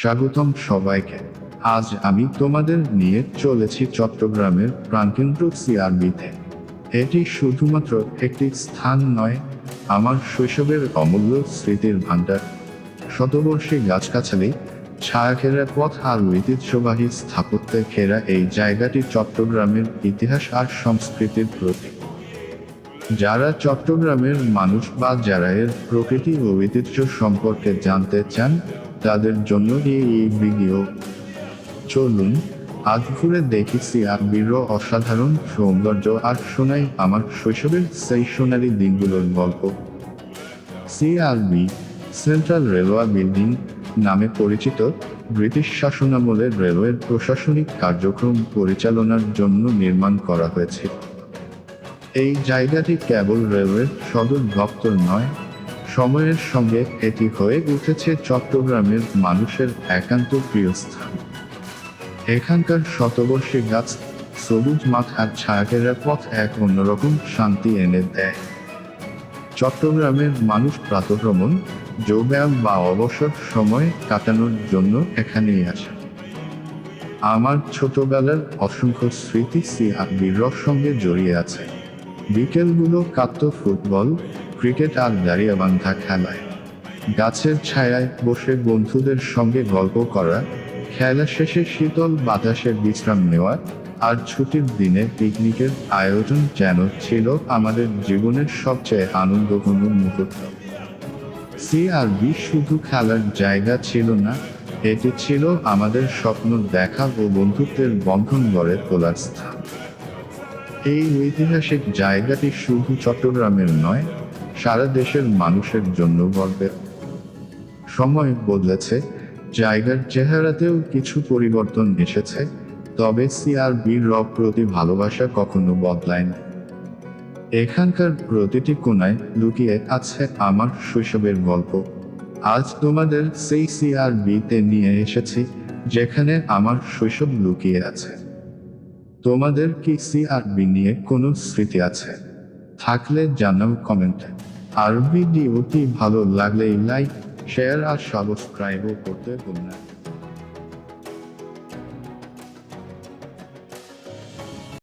স্বাগতম সবাইকে। আজ আমি তোমাদের নিয়ে চলেছি চট্টগ্রামের প্রাণকেন্দ্র সিআরবিতে। এটি শুধুমাত্র একটি স্থান নয়, আমার শৈশবের অমূল্য স্মৃতির ভাণ্ডার। শতবর্ষী গাছগাছালি, ছায়াঘেরা পথ আর ঐতিহ্যবাহী স্থাপত্যে ঘেরা এই জায়গাটি চট্টগ্রামের ইতিহাস আর সংস্কৃতির প্রতীক। যারা চট্টগ্রামের মানুষ বা যারা এর প্রকৃতি ও ঐতিহ্য সম্পর্কে জানতে চান তাদের জন্য এই ভিডিও। চলুন, আজ ঘুরে দেখি সিআরবির অসাধারণ সৌন্দর্য আর শোনাই আমার শৈশবের সেই সোনালি দিনগুলোর গল্প। সিআরবি সেন্ট্রাল রেলওয়ে বিল্ডিং নামে পরিচিত ব্রিটিশ শাসনামলের রেলওয়ের প্রশাসনিক কার্যক্রম পরিচালনার জন্য নির্মাণ করা হয়েছে। এই জায়গাটি কেবল রেলওয়ের সদর দপ্তর নয় সময়ের সঙ্গে এটি হয়ে উঠেছে চট্টগ্রামের মানুষের একান্ত প্রিয় স্থান। এখানকার শতবর্ষী গাছ সবুজ মাঠ আর ছায়াকেরা পথ এক অন্যরকম শান্তি এনে দেয়। চট্টগ্রামের মানুষ প্রাতভ্রমণ যোগব্যায়াম বা অবসর সময় কাটানোর জন্য এখানেই আসে। আমার ছোটবেলার অসংখ্য স্মৃতি সিআরবির সঙ্গে জড়িয়ে আছে। বিকেলগুলো কাটত ফুটবল ক্রিকেট আর দাঁড়িয়াবান্ধা খেলায়। গাছের ছায়ায় বসে বন্ধুদের সঙ্গে গল্প করা, খেলা শেষে শীতল বাতাসে বিশ্রাম নেওয়া আর ছুটির দিনে পিকনিকের আয়োজন যেন ছিল আমাদের জীবনের সবচেয়ে আনন্দঘন মুহূর্ত। সিআরবি শুধু খেলার জায়গা ছিল না, এটি ছিল আমাদের স্বপ্ন দেখা ও বন্ধুত্বের বন্ধন গড়ে তোলার স্থান। এই ঐতিহাসিক জায়গাটি শুধু চট্টগ্রামের নয় সারা দেশের মানুষের জন্য গর্বের। সময় বদলেছে, জায়গার চেহারাতেও কিছু পরিবর্তন এসেছে, তবে সিআরবির রব প্রতি ভালোবাসা কখনো বদলায় না এখানকার প্রতিটি কোনায় লুকিয়ে আছে আমার শৈশবের গল্প। আজ তোমাদের সেই সিআরবিতে নিয়ে এসেছি, যেখানে আমার শৈশব লুকিয়ে আছে। তোমাদের কি সিআরবি নিয়ে কোনো স্মৃতি আছে? থাকলে জানাও কমেন্টে আর ভিডিওটি ভালো লাগলে লাইক শেয়ার আর সাবস্ক্রাইবও করতে ভুল না।